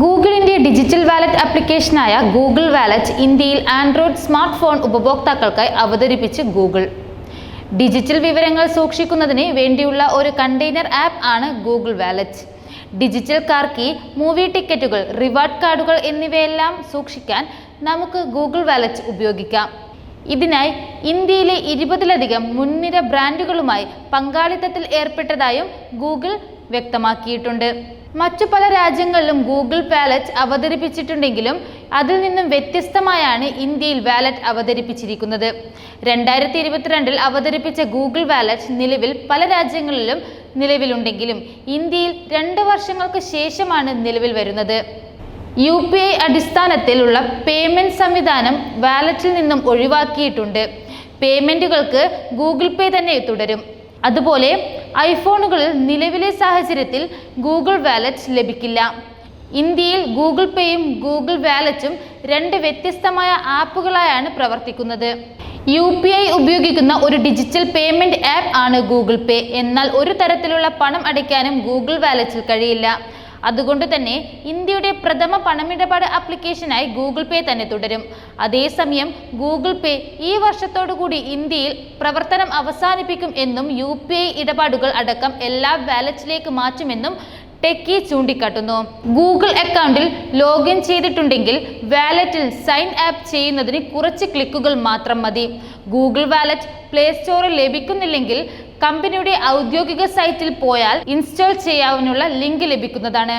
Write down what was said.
ഗൂഗിളിന്റെ digital wallet ആപ്ലിക്കേഷനായ Google wallet ഇന്ത്യയിൽ ആൻഡ്രോയിഡ് സ്മാർട്ട് ഫോൺ ഉപഭോക്താക്കൾക്കായി അവതരിപ്പിച്ച് ഗൂഗിൾ. ഡിജിറ്റൽ വിവരങ്ങൾ സൂക്ഷിക്കുന്നതിന് വേണ്ടിയുള്ള ഒരു കണ്ടെയ്നർ ആപ്പ് ആണ് ഗൂഗിൾ വാലറ്റ്. ഡിജിറ്റൽ കാർക്കി മൂവി ടിക്കറ്റുകൾ റിവാർഡ് കാർഡുകൾ എന്നിവയെല്ലാം സൂക്ഷിക്കാൻ നമുക്ക് ഗൂഗിൾ വാലറ്റ് ഉപയോഗിക്കാം. ഇതിനായി ഇന്ത്യയിലെ ഇരുപതിലധികം മുൻനിര ബ്രാൻഡുകളുമായി പങ്കാളിത്തത്തിൽ ഏർപ്പെട്ടതായും ഗൂഗിൾ വ്യക്തമാക്കിയിട്ടുണ്ട്. മറ്റു പല രാജ്യങ്ങളിലും ഗൂഗിൾ വാലറ്റ് അവതരിപ്പിച്ചിട്ടുണ്ടെങ്കിലും അതിൽ നിന്നും വ്യത്യസ്തമായാണ് ഇന്ത്യയിൽ വാലറ്റ് അവതരിപ്പിച്ചിരിക്കുന്നത്. രണ്ടായിരത്തി ഇരുപത്തിരണ്ടിൽ അവതരിപ്പിച്ച ഗൂഗിൾ വാലറ്റ് നിലവിൽ പല രാജ്യങ്ങളിലും നിലവിലുണ്ടെങ്കിലും ഇന്ത്യയിൽ രണ്ട് വർഷങ്ങൾക്ക് ശേഷമാണ് നിലവിൽ വരുന്നത്. യു പി ഐ അടിസ്ഥാനത്തിലുള്ള പേയ്മെന്റ് സംവിധാനം വാലറ്റിൽ നിന്നും ഒഴിവാക്കിയിട്ടുണ്ട്. പേയ്മെന്റുകൾക്ക് ഗൂഗിൾ പേ തന്നെ തുടരും. അതുപോലെ ഐഫോണുകളിൽ നിലവിലെ സാഹചര്യത്തിൽ ഗൂഗിൾ വാലറ്റ് ലഭിക്കില്ല. ഇന്ത്യയിൽ ഗൂഗിൾ പേയും ഗൂഗിൾ വാലറ്റും രണ്ട് വ്യത്യസ്തമായ ആപ്പുകളായാണ് പ്രവർത്തിക്കുന്നത്. യു പി ഐ ഉപയോഗിക്കുന്ന ഒരു ഡിജിറ്റൽ പേയ്മെന്റ് ആപ്പ് ആണ് ഗൂഗിൾ പേ. എന്നാൽ ഒരു തരത്തിലുള്ള പണം അടയ്ക്കാനും ഗൂഗിൾ വാലറ്റിൽ കഴിയില്ല. അതുകൊണ്ട് തന്നെ ഇന്ത്യയുടെ പ്രഥമ പണമിടപാട് ആപ്ലിക്കേഷനായി ഗൂഗിൾ പേ തന്നെ തുടരും. അതേസമയം ഗൂഗിൾ പേ ഈ വർഷത്തോടുകൂടി ഇന്ത്യയിൽ പ്രവർത്തനം അവസാനിപ്പിക്കും എന്നും യു ഇടപാടുകൾ അടക്കം എല്ലാ വാലറ്റിലേക്ക് മാറ്റുമെന്നും ടെക്കി ചൂണ്ടിക്കാട്ടുന്നു. ഗൂഗിൾ അക്കൗണ്ടിൽ ലോഗിൻ ചെയ്തിട്ടുണ്ടെങ്കിൽ വാലറ്റിൽ സൈൻ ആപ്പ് ചെയ്യുന്നതിന് കുറച്ച് ക്ലിക്കുകൾ മാത്രം മതി. ഗൂഗിൾ വാലറ്റ് പ്ലേ സ്റ്റോറിൽ ലഭിക്കുന്നില്ലെങ്കിൽ കമ്പനിയുടെ ഔദ്യോഗിക സൈറ്റിൽ പോയാൽ ഇൻസ്റ്റാൾ ചെയ്യാവുന്ന ലിങ്ക് ലഭിക്കുന്നതാണ്.